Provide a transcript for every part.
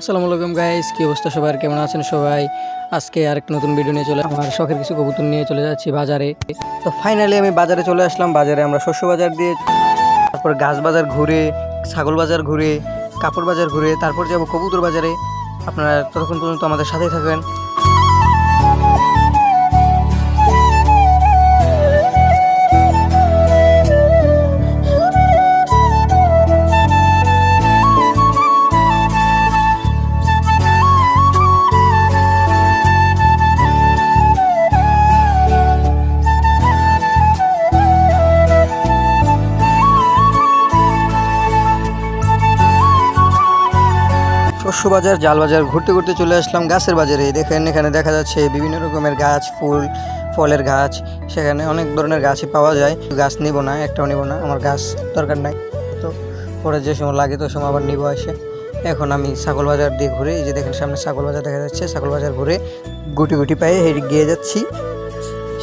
আসসালামু আলাইকুম গাইস কী অবস্থা সবাই কেমন আছেন সবাই? আজকে আরেকটা নতুন ভিডিও নিয়ে চলে আমার শখের কিছু কবুতর নিয়ে চলে যাচ্ছি বাজারে। তো ফাইনালি আমি বাজারে চলে আসলাম। বাজারে আমরা শস্য বাজার দিয়ে তারপর গাছ বাজার ঘুরে, ছাগল বাজার ঘুরে, কাপড় বাজার ঘুরে, তারপর যাব কবুতর বাজারে। আপনারা ততক্ষণ পর্যন্ত আমাদের সাথেই থাকবেন। শস্য বাজার জাল বাজার ঘুরতে ঘুরতে চলে আসলাম গাছের বাজারে। দেখেন, এখানে দেখা যাচ্ছে বিভিন্ন রকমের গাছ, ফুল, ফলের গাছ। সেখানে অনেক ধরনের গাছই পাওয়া যায়। গাছ নিব না, একটাও নিব না, আমার গাছ দরকার নাই। তো পরে যে সময় লাগে, তো সময় আবার নিব আসে এখন আমি ছাগল বাজার দিয়ে ঘুরে, এই যে দেখেন সামনে ছাগল বাজার দেখা যাচ্ছে। ছাগল বাজার ঘুরে গুটি গুটি পায়ে হেঁটে গিয়ে যাচ্ছি।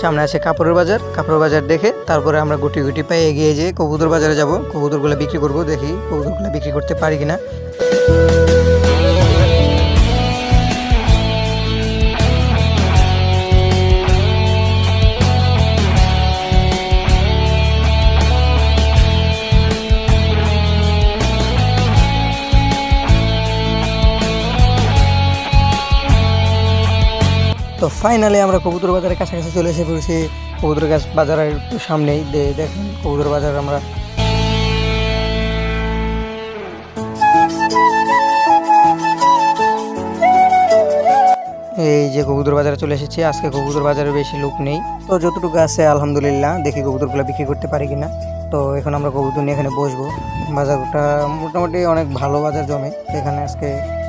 সামনে আছে কাপড়ের বাজার। কাপড়ের বাজার দেখে তারপরে আমরা গুটি গুটি পায়ে এগিয়ে যেয়ে কবুতর বাজারে যাব। কবুতরগুলো বিক্রি করব, দেখি কবুতরগুলো বিক্রি করতে পারি কিনা। তো ফাইনালি আমরা কবুতর বাজারের কাছাকাছি চলে এসে পড়েছি। কবুতর গাছ বাজারের একটু সামনেই দেখেন, কবুতর বাজার আমরা এই যে কবুতর বাজারে চলে এসেছি। আজকে কবুতর বাজারে বেশি লোক নেই। তো যতটুকু আছে, আলহামদুলিল্লাহ, দেখি কবুতরগুলো বিক্রি করতে পারি কিনা। তো এখন আমরা কবুতর নিয়ে এখানে বসবো। বাজারটা মোটামুটি অনেক ভালো বাজার জমে। এখানে আজকে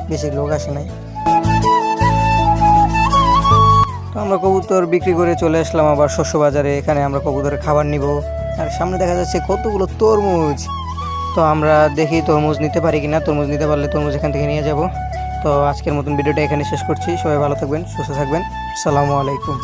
বেশি লোক আসে নাই। আমরা কবুতর বিক্রি করে চলে আসলাম আবার শস্য বাজারে এখানে আমরা কবুতরের খাবার নিব। আর সামনে দেখা যাচ্ছে কতগুলো তরমুজ। তো আমরা দেখি তরমুজ নিতে পারি কিনা। তরমুজ নিতে পারলে তরমুজ এখান থেকে নিয়ে যাব। তো আজকের মতন ভিডিওটা এখানে শেষ করছি। সবাই ভালো থাকবেন, সুস্থ থাকবেন। আসসালামু আলাইকুম।